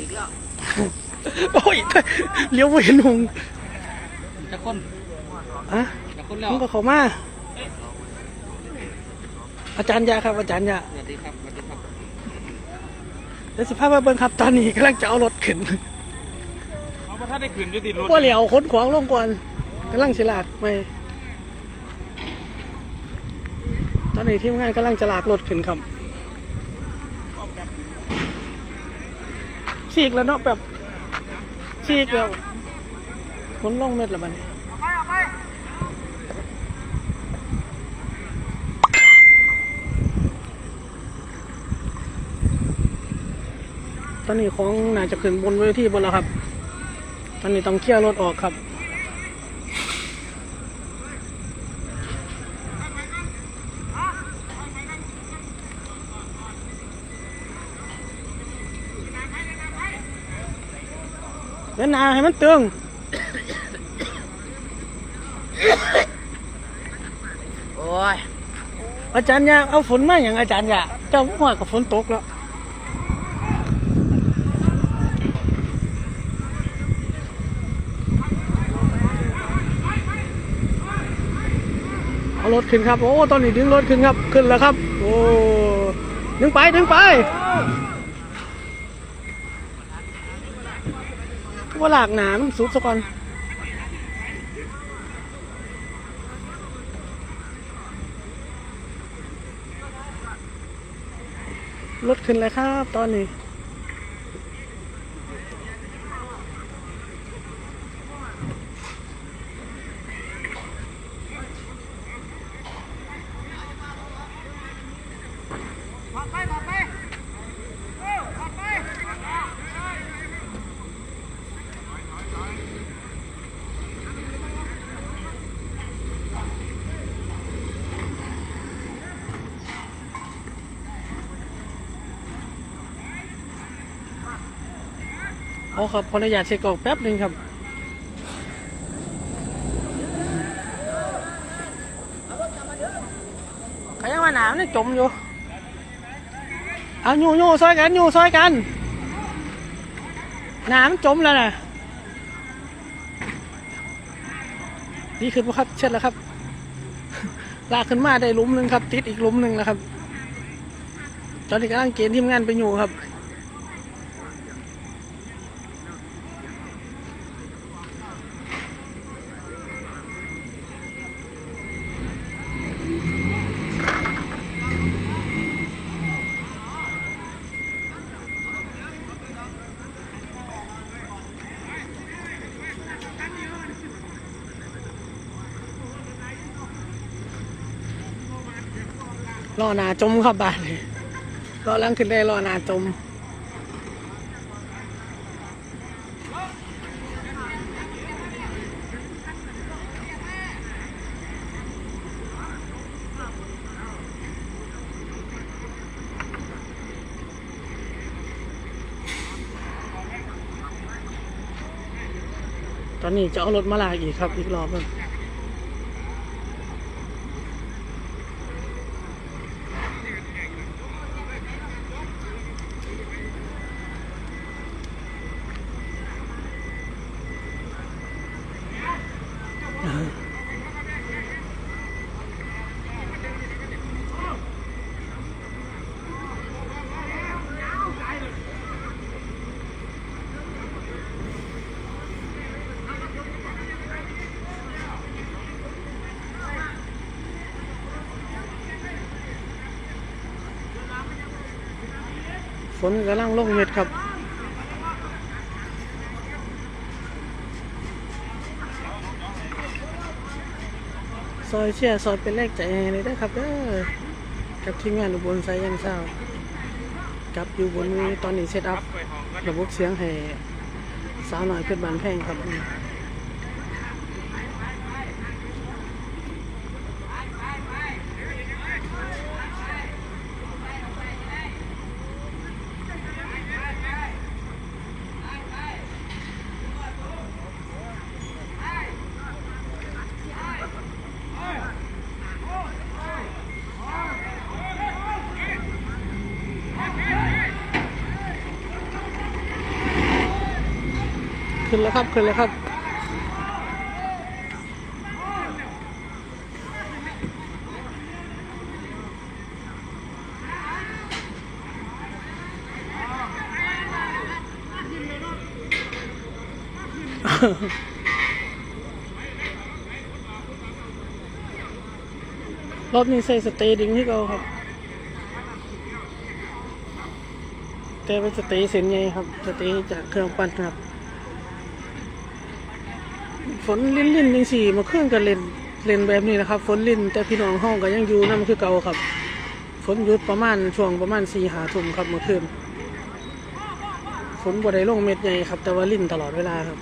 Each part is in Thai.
อีกแล้วโอ้ยเลี้ยวไปเห็นหงจะคนอะจะคนแล้วมันก็เขามา อาจารย์ยาครับอาจารย์ยาสวัสดีครับสวัสดีครับเดี๋ยวสิพามาเบิ่งครับตอนนี้กำลังจะเอารถขึ้นเอาประทัดได้ขืนอยุติรถว่าเหลียวขนขวางลงก่อนกำลังสิลากไปตอนนี้ทีมงานกำลังจะลากรถขึ้นครับ ฉีกแล้วเนาะแบบฉีกแล้วขนลงเม็ดละมันตอนนี้ของน่าจะขึ้นบนเวทีบนแล้วครับ ตอนนี้ต้องเคลียร์รถออกครับ เดินหนาให้มันตึงโอ้ยอาจารย์ยาเอาฝนมาอย่างอาจารย์ยาเจ้าหัวกับฝนตกแล้วเอารถขึ้นครับ โอ้ ตอนนี้ดึงรถขึ้นครับ ขึ้นแล้วครับ โอ้ ดึงไป ดึงไป ว่าหลากหนามันสุดซะก่อนรถขึ้นเลยครับตอนนี้ เอาครับขออนุญาตเช็คกล่องแป๊บหนึ่งครับขยังมาหนาวนี่จมอยู่ เอาโยโย่ซอยกันโย่ซอยกันหนามจมแล้วนะดีขึ้นปะครับเช็ดแล้วครับ ลากขึ้นมาได้ลุมหนึ่งครับ ติดอีกลุมหนึ่งแล้วครับ ตอนนี้กำลังเกณฑ์ทีมงานไปอยู่ครับ รอนาจมครับบ้านรอหลังขึ้นได้รอนาจมตอนนี้จะเอารถมาลากอีกครับ อีกรอบนึง ฝนกำลังลงเม็ดครับ ซอยเชียซอยเป็นเลขใจเลยได้ครับเด้อกับทีมงานอุบลไซยังเศร้ากับอยู่บนนี้ตอนนี้เซตอัพระบบเสียงให้สาวหน่อยเพื่อนบานแพงครับ ขึ้นแล้วครับ ขึ้นแล้วครับรอบนี้ใส่สเตย์ดิ้งที่เราครับ แต่เป็นสเตย์เส้นใหญ่ครับ สเตย์จากเครื่องปั่นครับ ฝนลินลินยังสี่มาเครื่องกันเล่นเล่นแบบนี้นะครับ ฝนลินแต่พี่น้องห้องก็ยังอยู่นั่นคือเก่าครับ ฝนหยุดประมาณช่วงประมาณสี่หาทุ่มครับเมื่อคืนฝนบ่ได้ลงเม็ดใหญ่ครับ แต่ว่าลินตลอดเวลาครับ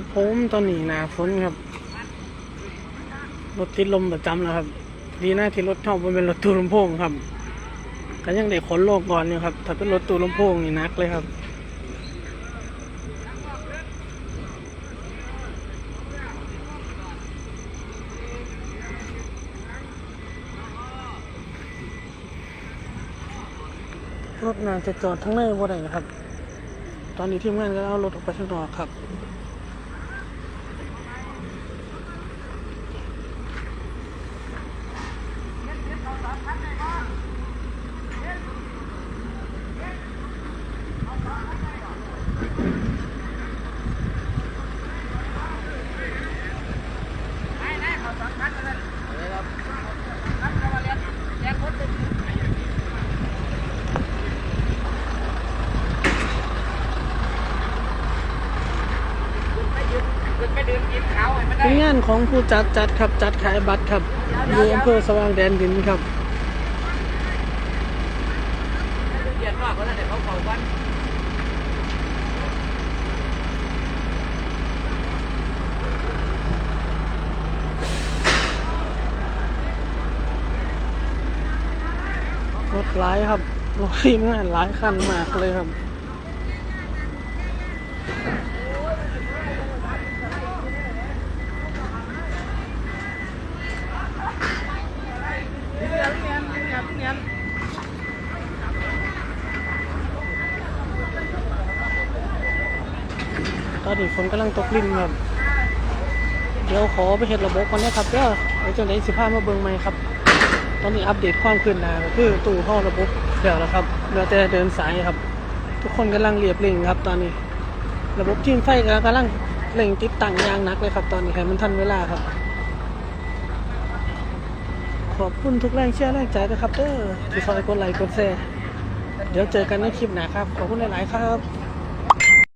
ครับผมตอนนี้หนาฝนครับรถติดลมประจำแล้วครับ ดีนะที่รถชอบมันเป็นรถตู้ลำโพงครับก็ยังได้ขนโลกก่อนอยู่ครับ ถ้าเป็นรถตู้ลำโพงนี่นักเลยครับรถน่าจะจอดทั้งในบ่ได้นะครับ ตอนนี้ทีมงานก็เอารถออกไปข้างนอกครับ ไปเดินกินเขาให้มันได้ เป็นงาน ของผู้จัดจัดครับจัดขายบัตรครับอยู่อำเภอสว่างแดนดินครับเย็นมากเพราะนั่นเดี๋ยวเขาเขาวันรถหลายครับรถทีมงานหลายคันมากเลยครับ เนียนเนียนเนียนเนียน ต อนนี้ฝนกำลังตกลิ่นครับ เดี๋ยวขอไปเห็ดระบบก่อนนะครับเด้อเดี๋ยวจะได้สิพามาเบิ่งใหม่ครับ ตอนนี้อัปเดตความคืบหน้าก็คือตู้ห้องระบบเดี๋ยวแล้วครับเหลือแต่เดินสายครับ ทุกคนกำลังเรียบเร่งครับ ตอนนี้ ระบบทีมไฟกำลังเร่งติดตั้งยางหนักเลยครับ ตอนนี้ให้มันทันเวลาครับ ขอบคุณทุกแรงเชียร์แรงใจนะครับเด้อที่คอยกดไลค์กดแชร์เดี๋ยวเจอกันในคลิปหน้าครับ ขอบคุณหลาย ๆ ครับ